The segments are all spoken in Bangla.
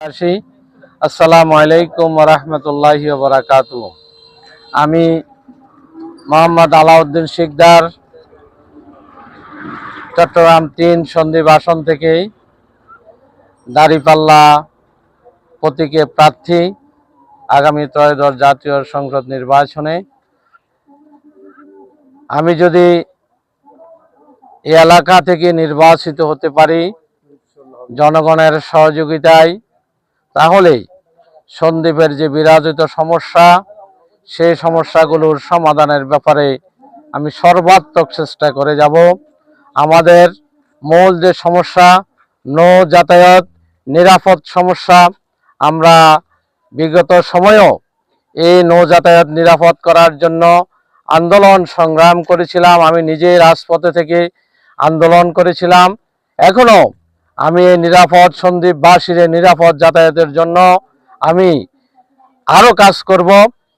আসি আসসালামু আলাইকুম রহমতুল্লাহি বারাকাতু আমি মোহাম্মদ আলাউদ্দিন শিকদার, চট্টগ্রাম তিন সন্দীপ আসন থেকেই দাঁড়িপাল্লা প্রতীকে প্রার্থী আগামী ত্রয়োদশ জাতীয় সংসদ নির্বাচনে। আমি যদি এলাকা থেকে নির্বাচিত হতে পারি, জনগণের সহযোগিতায় তাহলেই সন্দীপের যে বিরাজিত সমস্যা, সেই সমস্যাগুলোর সমাধানের ব্যাপারে আমি সর্বাত্মক চেষ্টা করে যাব। আমাদের মূল যে সমস্যা, নৌ যাতায়াত, নিরাপদ সমস্যা, আমরা বিগত সময়েও এই নৌ যাতায়াত নিরাপদ করার জন্য আন্দোলন সংগ্রাম করেছিলাম। আমি নিজে রাজপথে থেকে আন্দোলন করেছিলাম। এখনও আমি এই নিরাপদ সন্দীপবাসীর নিরাপদ যাতায়াতের জন্য আমি আরও কাজ করব,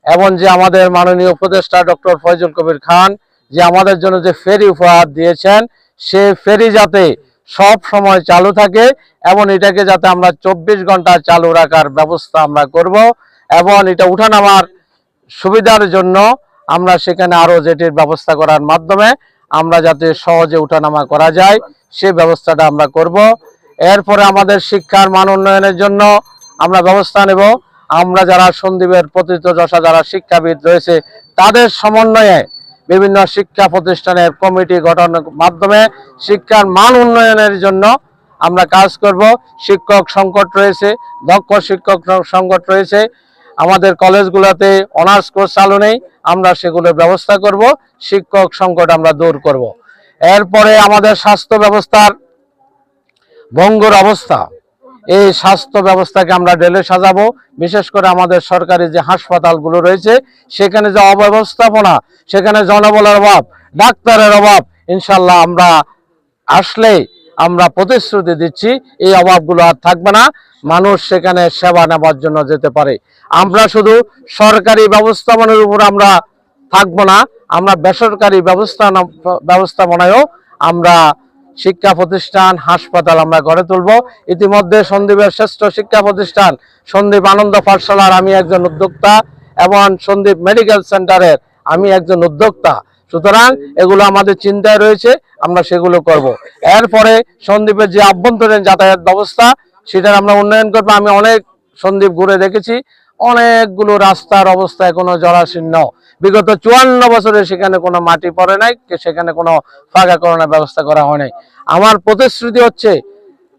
এবং যে আমাদের মাননীয় উপদেষ্টা ডক্টর ফয়জুল কবির খান যে আমাদের জন্য যে ফেরি উপহার দিয়েছেন, সে ফেরি যাতে সব সময় চালু থাকে, এবং এটাকে যাতে আমরা চব্বিশ ঘণ্টা চালু রাখার ব্যবস্থা আমরা করব, এবং এটা উঠানামার সুবিধার জন্য আমরা সেখানে আরও জেটির ব্যবস্থা করার মাধ্যমে আমরা যাতে সহজে উঠানামা করা যায়, সে ব্যবস্থাটা আমরা করব। এরপরে আমাদের শিক্ষার মান উন্নয়নের জন্য আমরা ব্যবস্থা নেব। আমরা যারা সন্দীপের পতিত দশা যারা শিক্ষাবিদ রয়েছে, তাদের সমন্বয়ে বিভিন্ন শিক্ষা প্রতিষ্ঠানের কমিটি গঠনের মাধ্যমে শিক্ষার মান উন্নয়নের জন্য আমরা কাজ করব। শিক্ষক সংকট রয়েছে, দক্ষ শিক্ষক সংকট রয়েছে। আমাদের কলেজগুলোতে অনার্স কোর্স চালু নেই, আমরা সেগুলোর ব্যবস্থা করব, শিক্ষক সংকট আমরা দূর করব। এরপরে আমাদের স্বাস্থ্য ব্যবস্থার ভঙ্গুর অবস্থা। এই স্বাস্থ্য ব্যবস্থাকে আমরা ঢেলে সাজাবো। বিশেষ করে আমাদের সরকারি যে হাসপাতালগুলো রয়েছে, সেখানে যে অব্যবস্থাপনা, সেখানে জনবলের অভাব, ডাক্তারের অভাব, ইনশাল্লাহ আমরা আসলে আমরা প্রতিশ্রুতি দিচ্ছি, এই অভাবগুলো আর থাকবে না। মানুষ সেখানে সেবা নেবার জন্য যেতে পারে। আমরা শুধু সরকারি ব্যবস্থাপনার উপর আমরা থাকব না, আমরা বেসরকারি ব্যবস্থা ব্যবস্থাপনায়ও আমরা শিক্ষা প্রতিষ্ঠান হাসপাতাল আমরা গড়ে তুলব। ইতিমধ্যে সন্দীপের শ্রেষ্ঠ শিক্ষা প্রতিষ্ঠান সন্দীপ আনন্দ পাঠশালার আমি একজন উদ্যোক্তা এবং সন্দীপ মেডিকেল সেন্টারের আমি একজন উদ্যোক্তা। সুতরাং এগুলো আমাদের চিন্তায় রয়েছে, আমরা সেগুলো করব। এরপরে সন্দীপের যে আভ্যন্তরীণ যাতায়াত ব্যবস্থা, সেটার আমরা উন্নয়ন করব। আমি অনেক সন্দীপ ঘুরে দেখেছি, অনেকগুলো রাস্তার অবস্থা এখনও জরাশীর্ণ বিগত চুয়ান্ন বছরে সেখানে কোনো মাটি পড়ে নাই সেখানে কোনো ফাঁকা ফাঁকাকরণের ব্যবস্থা করা হয় নাই। আমার প্রতিশ্রুতি হচ্ছে,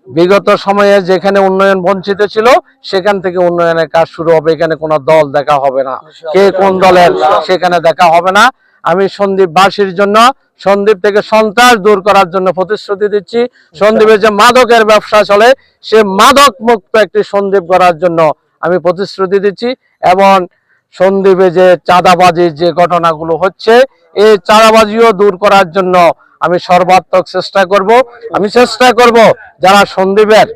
বিগত সময়ে যেখানে উন্নয়ন বঞ্চিত ছিল, সেখান থেকে উন্নয়নের কাজ শুরু হবে। এখানে কোনো দল দেখা হবে না। কে কোন দলের, সেখানে দেখা হবে না। আমি সন্দীপবাসীর জন্য, সন্দীপ থেকে সন্ত্রাস দূর করার জন্য প্রতিশ্রুতি দিচ্ছি। সন্দীপের যে মাদকের ব্যবসা চলে, সে মাদক মুক্ত একটি সন্দীপ করার জন্য আমি প্রতিশ্রুতি দিচ্ছি। এবং সন্দীপে যে চাঁদাবাজির যে ঘটনাগুলো হচ্ছে, এই চাঁদাবাজিও দূর করার জন্য আমি সর্বাত্মক চেষ্টা করব। আমি চেষ্টা করব যারা সন্দীপের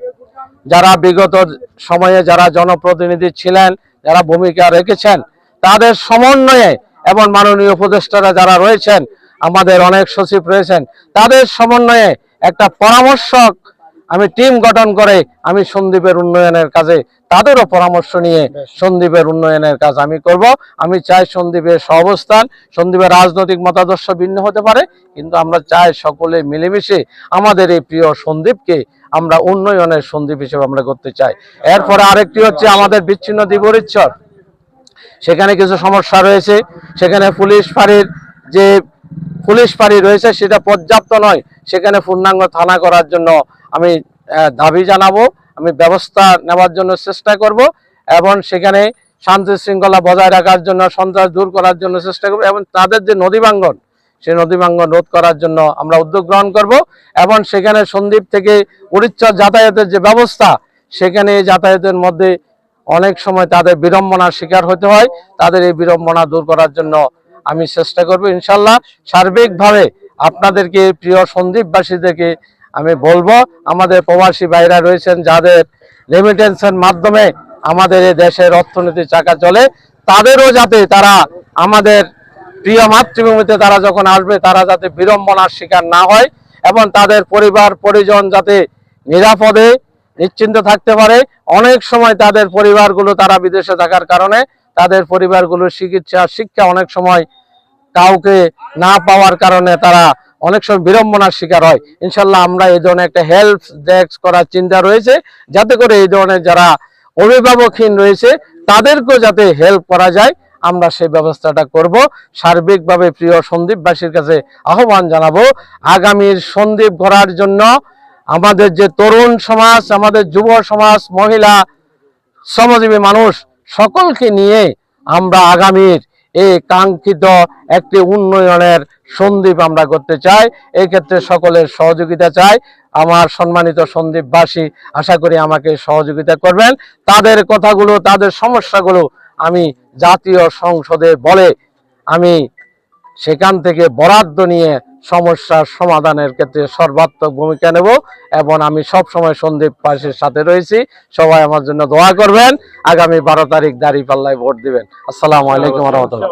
যারা বিগত সময়ে যারা জনপ্রতিনিধি ছিলেন, যারা ভূমিকা রেখেছেন, তাদের সমন্বয়ে এবং মাননীয় উপদেষ্টারা যারা রয়েছেন, আমাদের অনেক সচিব রয়েছেন, তাদের সমন্বয়ে একটা পরামর্শক আমি টিম গঠন করে আমি সন্দীপের উন্নয়নের কাজে তাদেরও পরামর্শ নিয়ে সন্দীপের উন্নয়নের কাজ আমি করব। আমি চাই সন্দীপের সহাবস্থান সন্দীপের রাজনৈতিক মতাদর্শ ভিন্ন হতে পারে কিন্তু আমরা চাই সকলে মিলেমিশে আমাদের এই প্রিয় সন্দীপকে আমরা উন্নয়নের সন্দীপ হিসেবে আমরা করতে চাই। এরপরে আরেকটি হচ্ছে আমাদের বিচ্ছিন্ন দ্বীপরিচ্ছর সেখানে কিছু সমস্যা রয়েছে। সেখানে পুলিশ ফাঁড়ির যে পুলিশ ফাঁড়ি রয়েছে সেটা পর্যাপ্ত নয়। সেখানে পূর্ণাঙ্গ থানা করার জন্য আমি দাবি জানাব, আমি ব্যবস্থা নেওয়ার জন্য চেষ্টা করব এবং সেখানে শান্তি শৃঙ্খলা বজায় রাখার জন্য, সন্ত্রাস দূর করার জন্য চেষ্টা করব এবং তাদের যে নদী ভাঙ্গন, সেই নদী ভাঙ্গন রোধ করার জন্য আমরা উদ্যোগ গ্রহণ করব এবং সেখানে সন্দ্বীপ থেকে উড়িচ্ছর যাতায়াতের যে ব্যবস্থা, সেখানে যাতায়াতের মধ্যে অনেক সময় তাদের বিড়ম্বনার শিকার হতে হয়। তাদের এই বিড়ম্বনা দূর করার জন্য আমি চেষ্টা করব। ইনশাল্লাহ সার্বিকভাবে আপনাদেরকে, প্রিয় সন্দীপবাসীদেরকে আমি বলব, আমাদের প্রবাসী ভাইরা রয়েছেন যাদের রেমিটেন্সের মাধ্যমে আমাদের এই দেশের অর্থনীতি চাকা চলে, তাদেরও যাতে তারা আমাদের প্রিয় মাতৃভূমিতে তারা যখন আসবে, তারা যাতে বিড়ম্বনার শিকার না হয় এবং তাদের পরিবার, পরিজন যাতে নিরাপদে, নিশ্চিন্ত থাকতে পারে। অনেক সময় তাদের পরিবারগুলো তারা বিদেশে থাকার কারণে তাদের পরিবারগুলোর চিকিৎসা, শিক্ষা অনেক সময় কাউকে না পাওয়ার কারণে তারা অনেক সময় বিড়ম্বনার শিকার হয়। ইনশাল্লাহ আমরা এই ধরনের একটা হেল্প ডেস্ক করার চিন্তা রয়েছে, যাতে করে এই ধরনের যারা অভিভাবকহীন রয়েছে, তাদেরকেও যাতে হেল্প করা যায়, আমরা সেই ব্যবস্থাটা করব। সার্বিকভাবে প্রিয় সন্দীপবাসীর কাছে আহ্বান জানাব, আগামীর সন্দীপ গড়ার জন্য আমাদের যে তরুণ সমাজ, আমাদের যুব সমাজ, মহিলা, শ্রমজীবী মানুষ, সকলকে নিয়ে আমরা আগামীর এই কাঙ্ক্ষিত একটি উন্নয়নের সন্দীপ আমরা করতে চাই। এই ক্ষেত্রে সকলের সহযোগিতা চাই। আমার সম্মানিত সন্দীপবাসী আশা করি আমাকে সহযোগিতা করবেন। তাদের কথাগুলো, তাদের সমস্যাগুলো আমি জাতীয় সংসদে বলে আমি সেখান থেকে বরাদ্দ নিয়ে সমস্যার সমাধানের ক্ষেত্রে সর্বাত্মক ভূমিকা নেব এবং আমি সব সময় সন্দীপ পাশের সাথে রয়েছি। সবাই আমার জন্য দোয়া করবেন। আগামী বারো তারিখ দাঁড়িয়ে পাল্লায় ভোট দিবেন। আসসালামু আলাইকুম। রহমতুল্লাহ।